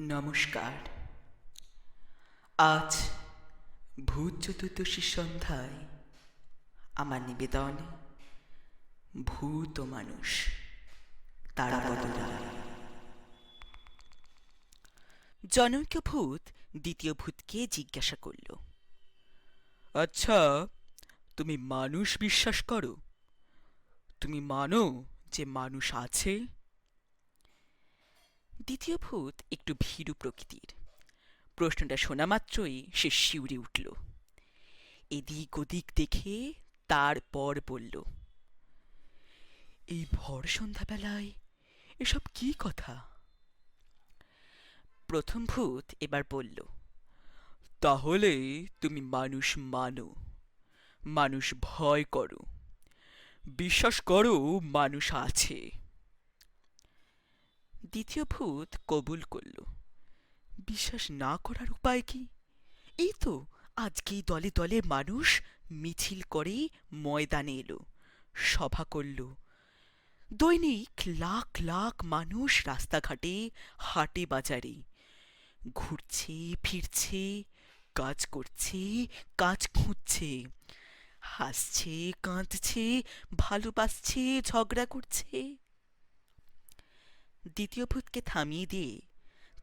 নমস্কার। আজ ভূত চতুর্দশী সন্ধ্যায় আমার নিবেদন ভূত মানুষ, তারা জনৈক ভূত দ্বিতীয় ভূতকে জিজ্ঞাসা করল আচ্ছা তুমি মানুষ বিশ্বাস করো? তুমি মানো যে মানুষ আছে। দ্বিতীয় ভূত একটু ভীরু প্রকৃতির। প্রশ্নটা শোনা মাত্রই সে শিউরে উঠল। এদিক ওদিক দেখে তারপর বলল, এই ভর সন্ধ্যাবেলায় এসব কি কথা? প্রথম ভূত এবার বলল, তাহলে তুমি মানুষ মানো, মানুষ ভয় করো। বিশ্বাস করো, মানুষ আছে। দ্বিতীয় ভূত কবুল করল। বিশ্বাস না করার উপায় কি? এই তো আজকেই দলে দলে মানুষ মিছিল করে ময়দানে এলো, সভা করল। দৈনিক লাখ লাখ মানুষ রাস্তাঘাটে, হাটে বাজারে। ঘুরছে, ফিরছে, কাজ করছে, কাজ খুঁজছে। হাসছে, কাঁদছে, ভালোবাসছে, ঝগড়া করছে। দ্বিতীয় ভূতকে থামিয়ে দিয়ে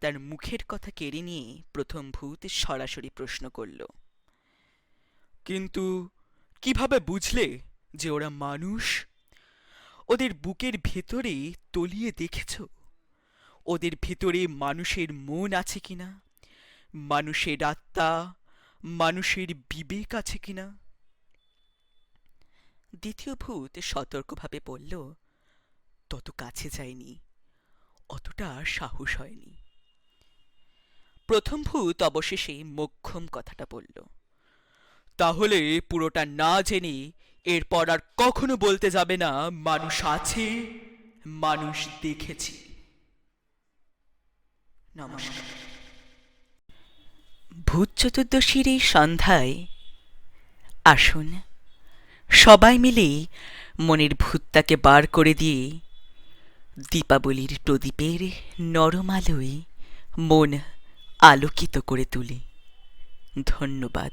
তার মুখের কথা কেড়ে নিয়ে প্রথম ভূত সরাসরি প্রশ্ন করল, কিন্তু কীভাবে বুঝলে যে ওরা মানুষ? ওদের বুকের ভেতরে তলিয়ে দেখেছ? ওদের ভেতরে মানুষের মন আছে কিনা? মানুষের আত্মা, মানুষের বিবেক আছে কিনা? দ্বিতীয় ভূত সতর্কভাবে বলল, তত কাছে যায়নি। অতটা সাহস হয়নি। প্রথম ভূত অবশেষে মোক্ষম কথাটা বলল, তাহলে পুরোটা না জেনে এরপর আর কখনো বলতে যাবে না, মানুষ আছে, মানুষ দেখেছি। নমস্কার। ভূত চতুর্দশীর এই সন্ধ্যায় আসুন সবাই মিলেই মনের ভূতটাকে বার করে দিয়ে দীপাবলির প্রদীপের নরম আলোয় মন আলোকিত করে তুলি। ধন্যবাদ।